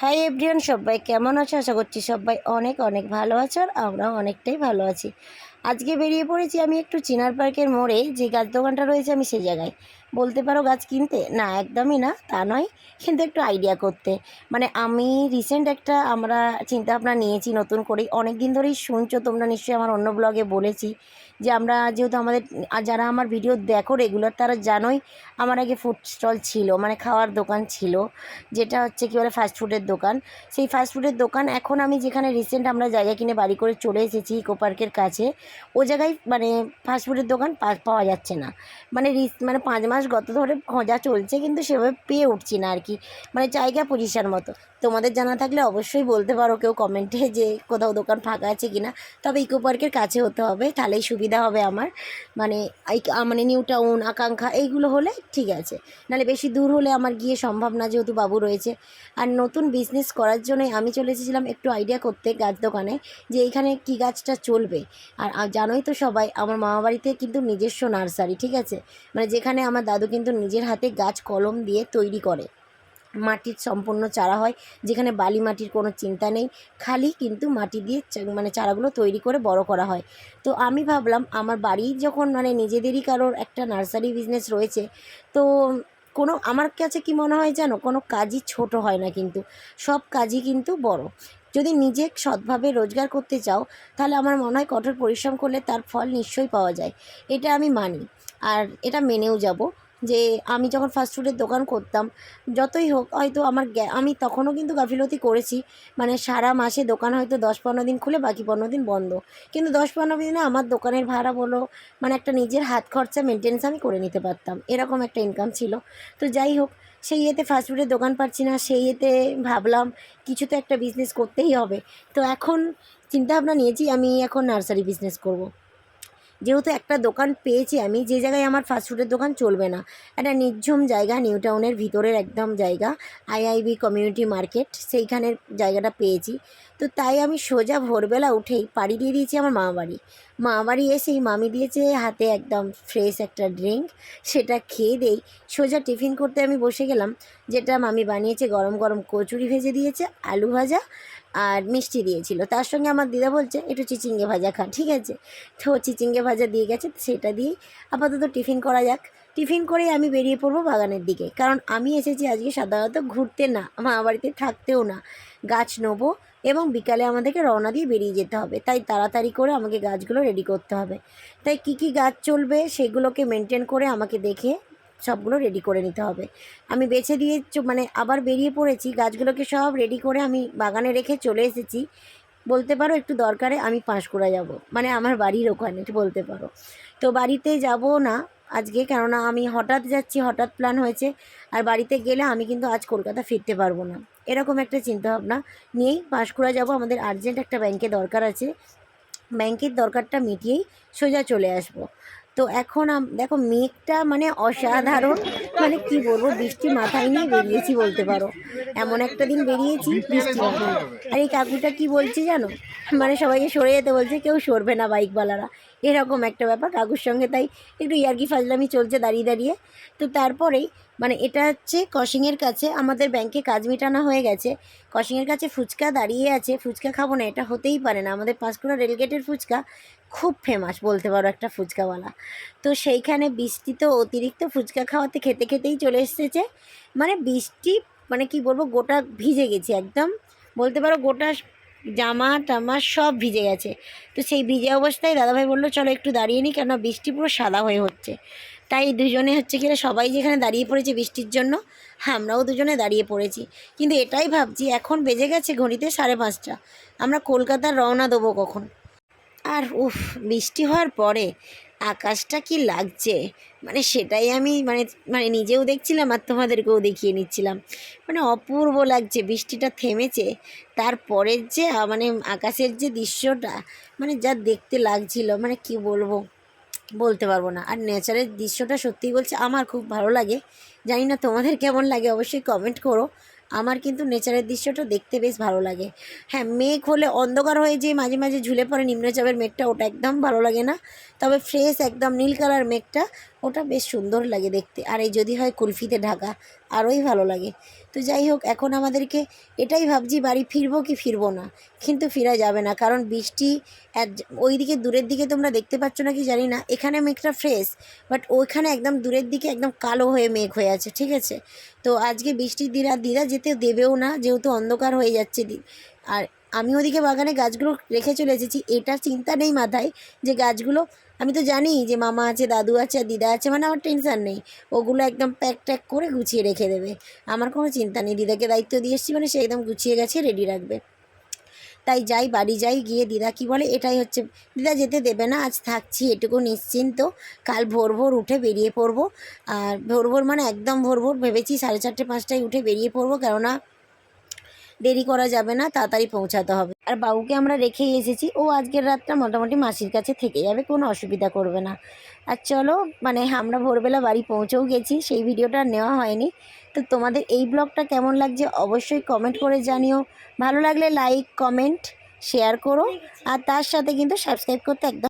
Hi everyone সবাই কেমন আছো? আশা করছি সবাই অনেক অনেক ভালো আছো আর আমরাও অনেকটাই ভালো আছি। আজকে বেরিয়ে পড়েছি আমি একটু চিনার পার্কের মোড়ে, যে গাছ দোকানটা রয়েছে আমি সেই জায়গায়। বলতে পারো গাছ কিনতে? না, একদমই না, তা নয়, কিন্তু একটু আইডিয়া করতে। মানে আমি রিসেন্ট একটা আমরা চিন্তা ভাবনা নিয়েছি নতুন করেই। অনেক দিন ধরেই শুনছো, তোমরা নিশ্চয়ই আমার অন্য ব্লগে বলেছি যে আমরা যেহেতু আমাদের, আর যারা আমার ভিডিও দেখো রেগুলার তারা জানোই আমার আগে ফুড স্টল ছিল মানে খাওয়ার দোকান ছিল, যেটা হচ্ছে কী বলে ফাস্টফুডের দোকান। সেই ফাস্টফুডের দোকান এখন আমি যেখানে রিসেন্ট আমরা জায়গা কিনে বাড়ি করে চলে এসেছি ইকো পার্কের কাছে, ও জায়গায় মানে ফাস্টফুডের দোকান পাওয়া যাচ্ছে না। মানে রিস মানে পাঁচ মাস গত ধরে খোঁজা চলছে কিন্তু সেভাবে পেয়ে উঠছি না আর কি মানে জায়গা পজিশন মতো। তোমাদের জানা থাকলে অবশ্যই বলতে পারো কেউ কমেন্টে যে কোথাও দোকান ফাঁকা আছে কিনা, তবে ইকো পার্কের কাছে হতে হবে, তাহলেই সুবিধা হবে আমার। মানে মানে নিউ টাউন আকাঙ্ক্ষা, এইগুলো হলে ঠিক আছে। নাহলে বেশি দূর হলে আমার গিয়ে সম্ভব না যেহেতু বাবু রয়েছে। আর নতুন বিজনেস করার জন্যই আমি চলে এসেছিলাম একটু আইডিয়া করতে গাছ দোকানে, যে এইখানে কী গাছটা চলবে। আর জানোই তো সবাই, আমার মামা বাড়িতে কিন্তু নিজস্ব নার্সারি, ঠিক আছে? মানে যেখানে আমার দাদু কিন্তু নিজের হাতে গাছ কলম দিয়ে তৈরি করে। মাটির সম্পূর্ণ চারা হয়, যেখানে বালি মাটির কোনো চিন্তা নেই, খালি কিন্তু মাটি দিয়ে মানে চারাগুলো তৈরি করে বড় করা হয়। তো আমি ভাবলাম, আমার বাড়ির যখন মানে নিজেদেরই কারোর একটা নার্সারি বিজনেস রয়েছে, তো কোনো, আমার কাছে কি মনে হয় জানো কোনো কাজই ছোট হয় না কিন্তু, সব কাজই কিন্তু বড়। যদি নিজে সৎভাবে রোজগার করতে চাও, তাহলে আমার মনে হয় কঠোর পরিশ্রম করলে তার ফল নিশ্চয়ই পাওয়া যায়, এটা আমি মানি। আর এটা মেনেও যাব। যে আমি যখন ফাস্টফুডের দোকান করতাম, যতই হোক, হয়তো আমার আমি তখনও কিন্তু গাফিলতি করেছি। মানে সারা মাসে দোকান হয়তো দশ পনেরো দিন খুলে, বাকি পনেরো দিন বন্ধ। কিন্তু দশ পনেরো দিনে আমার দোকানের ভাড়া বলো মানে একটা নিজের হাত খরচা মেনটেন্স আমি করে নিতে পারতাম। এরকম একটা ইনকাম ছিল। তো যাই হোক, সেই ইয়েতে ফাস্টফুডের দোকান পাচ্ছি না, সেই ইয়েতে ভাবলাম, কিছু তো একটা বিজনেস করতেই হবে। তো এখন চিন্তাভাবনা নিয়েছি, আমি এখন নার্সারি বিজনেস করব। যেহেতু একটা দোকান পেয়েছি আমি, যে জায়গায় আমার ফাস্টফুডের দোকান চলবে না। একটা নির্ঝম জায়গা নিউ টাউনের ভিতরের একদম জায়গা আইআইবি কমিউনিটি মার্কেট সেইখানের জায়গাটা পেয়েছি। তো তাই আমি সোজা ভোরবেলা উঠেই পাড়ি দিয়ে দিয়েছি আমার মামা বাড়ি মামা বাড়ি এসেই মামি দিয়েছে হাতে একদম ফ্রেশ একটা ড্রিঙ্ক সেটা খেয়ে দেই। সোজা টিফিন করতে আমি বসে গেলাম, যেটা মামি বানিয়েছে, গরম গরম কচুরি ভেজে দিয়েছে, আলু ভাজা আর মিষ্টি দিয়েছিল। তার সঙ্গে আমার দিদা বলছে, একটু চিচিঙ্গে ভাজা খা, ঠিক আছে? তো চিচিঙ্গে ভাজা দিয়ে গেছে, সেটা দিয়েই আপাতত টিফিন করা যাক। টিফিন করেই আমি বেরিয়ে পড়ব বাগানের দিকে। কারণ আমি এসেছি আজকে সাধারণত ঘুরতে না আমার বাড়িতে থাকতেও না। গাছ নেব এবং বিকালে আমাদেরকে রওনা দিয়ে বেরিয়ে যেতে হবে। তাই তাড়াতাড়ি করে আমাকে গাছগুলো রেডি করতে হবে। তাই কী কী গাছ চলবে সেগুলোকে মেনটেন করে আমাকে দেখে সবগুলো রেডি করে নিতে হবে। আমি বেছে দিয়ে মানে আবার বেরিয়ে পড়েছি, গাছগুলোকে সব রেডি করে আমি বাগানে রেখে চলে এসেছি। বলতে পারো একটু দরকারে আমি পাঁশকুড়া যাব। মানে আমার বাড়ির ওখানে বলতে পারো। তো বাড়িতে যাব না আজকে, কেননা আমি হঠাৎ যাচ্ছি, হঠাৎ প্ল্যান হয়েছে। আর বাড়িতে গেলে আমি কিন্তু আজ কলকাতা ফিরতে পারব না। এরকম একটা চিন্তাভাবনা নিয়েই পাঁশকুড়া যাব। আমাদের আর্জেন্ট একটা ব্যাংকে দরকার আছে। ব্যাংকের দরকারটা মিটিয়েই সোজা চলে আসব। তো এখন দেখো মেঘটা মানে অসাধারণ। মানে কি বলব বৃষ্টি মাথায় নিয়ে বেরিয়েছি বলতে পারো। এমন একটা দিন বেরিয়েছি বৃষ্টি আর এই কাকুটা কি বলছে জানো? মানে সবাইকে সরে যেতে বলছে কেউ সরবে না বাইকওয়ালারা এরকম একটা ব্যাপার, কাকুর সঙ্গে তাই একটু ইয়ার্কি ফাজলামি চলছে দাঁড়িয়ে দাঁড়িয়ে। তো তারপরেই মানে এটা হচ্ছে কশিংয়ের কাছে, আমাদের ব্যাংকে কাজ মেটানো হয়ে গেছে। কশিংয়ের কাছে ফুচকা দাঁড়িয়ে আছে, ফুচকা খাব না, এটা হতেই পারে না। আমাদের পাঁশকুড়া রেলগেটের ফুচকা খুব ফেমাস, বলতে পারো একটা ফুচকাওয়ালা। তো সেইখানে বৃষ্টি তো অতিরিক্ত, ফুচকা খাওয়াতে খেতে খেতেই চলে এসেছে। মানে বৃষ্টি মানে কি বলব, গোটা ভিজে গেছে একদম। বলতে পারো গোটা জামা টামা সব ভিজে গেছে। তো সেই ভিজে অবস্থায় দাদাভাই বলল, চলো একটু দাঁড়িয়ে নিই কেননা বৃষ্টি পুরো সাদা হয়ে হচ্ছে। তাই দুজনে হচ্ছে কি সবাই যেখানে দাঁড়িয়ে পড়েছে বৃষ্টির জন্য হ্যাঁ আমরাও দুজনে দাঁড়িয়ে পড়েছি। কিন্তু এটাই ভাবছি, এখন বেজে গেছে ঘড়িতে সাড়ে পাঁচটা। আমরা কলকাতার রওনা দেবো কখন? আর উফ, বৃষ্টি হওয়ার পরে আকাশটা কি লাগছে? মানে সেটাই আমি মানে মানে নিজেও দেখছিলাম আর তোমাদেরকেও দেখিয়ে নিচ্ছিলাম। মানে অপূর্ব লাগছে, বৃষ্টিটা থেমেছে। তারপরের যে মানে আকাশের যে দৃশ্যটা মানে যা দেখতে লাগছিল মানে কি বলব? বলতে পারব না। আর নেচারের দৃশ্যটা সত্যিই বলছে, আমার খুব ভালো লাগে। জানি না তোমাদের কেমন লাগে, অবশ্যই কমেন্ট করো। আমার কিন্তু নেচারের দৃশ্যটা দেখতে বেশ ভালো লাগে। হ্যাঁ মেঘ হলে অন্ধকার হয়ে যে মাঝে মাঝে ঝুলে পড়ে নিম্নচাপের মেঘটা, ওটা একদম ভালো লাগে না। তবে ফ্রেশ একদম নীল কালার মেঘটা, ওটা বেশ সুন্দর লাগে দেখতে। আর এই যদি হয় কুলফিতে ঢাকা। আরোই ভালো লাগে। তো যাই হোক, এখন আমাদেরকে এটাই ভাবছি, বাড়ি ফিরবো কি ফিরবো না? কিন্তু ফেরা যাবে না, কারণ বৃষ্টি ওই দিকে দূরের দিকে তোমরা দেখতে পাচ্ছ না কি জানি না, এখানে মেঘটা ফ্রেশ বাট ওইখানে একদম দূরের দিকে একদম কালো হয়ে মেঘ হয়ে আছে, ঠিক আছে? তো আজকে বৃষ্টির দিরা দিদা যেতে দেবেও না, যেহেতু অন্ধকার হয়ে যাচ্ছে আর আমি ওদিকে বাগানে গাছগুলো রেখে চলে এসেছি। এটা চিন্তা নেই মাথায় যে গাছগুলো, আমি তো জানি যে মামা আছে, দাদু আছে আর দিদা আছে মানে আমার টেনশান নেই। ওগুলো একদম প্যাক ট্যাক করে গুছিয়ে রেখে দেবে। আমার কোনো চিন্তা নেই। দিদাকে দায়িত্ব দিয়ে এসেছি মানে সে একদম গুছিয়ে গেছে রেডি রাখবে। তাই যাই, বাড়ি যাই, গিয়ে দিদা কি বলে, এটাই হচ্ছে। দিদা যেতে দেবে না, আজ থাকছি, এটুকু নিশ্চিন্ত। কাল ভোর ভোর উঠে বেরিয়ে পড়ব। আর ভোর ভোর মানে একদম ভোর ভোর ভেবেছি সাড়ে চারটে, পাঁচটায় উঠে বেরিয়ে পড়ব। কেননা দেরি করা যাবে না, তাড়াতাড়ি পৌঁছাতে হবে। আর বাবুকে আমরা রেখেই এসেছি, ও আজকের রাতটা মোটামুটি মাসির কাছে থেকে যাবে, কোনো অসুবিধা করবে না। আর চলো মানে আমরা ভোরবেলা বাড়ি পৌঁছেও গেছি, সেই ভিডিওটা নেওয়া হয়নি। তো তোমাদের এই ব্লগটা কেমন লাগছে অবশ্যই কমেন্ট করে জানিও। ভালো লাগলে লাইক কমেন্ট শেয়ার করো। আর তার সাথে কিন্তু সাবস্ক্রাইব করতে একদম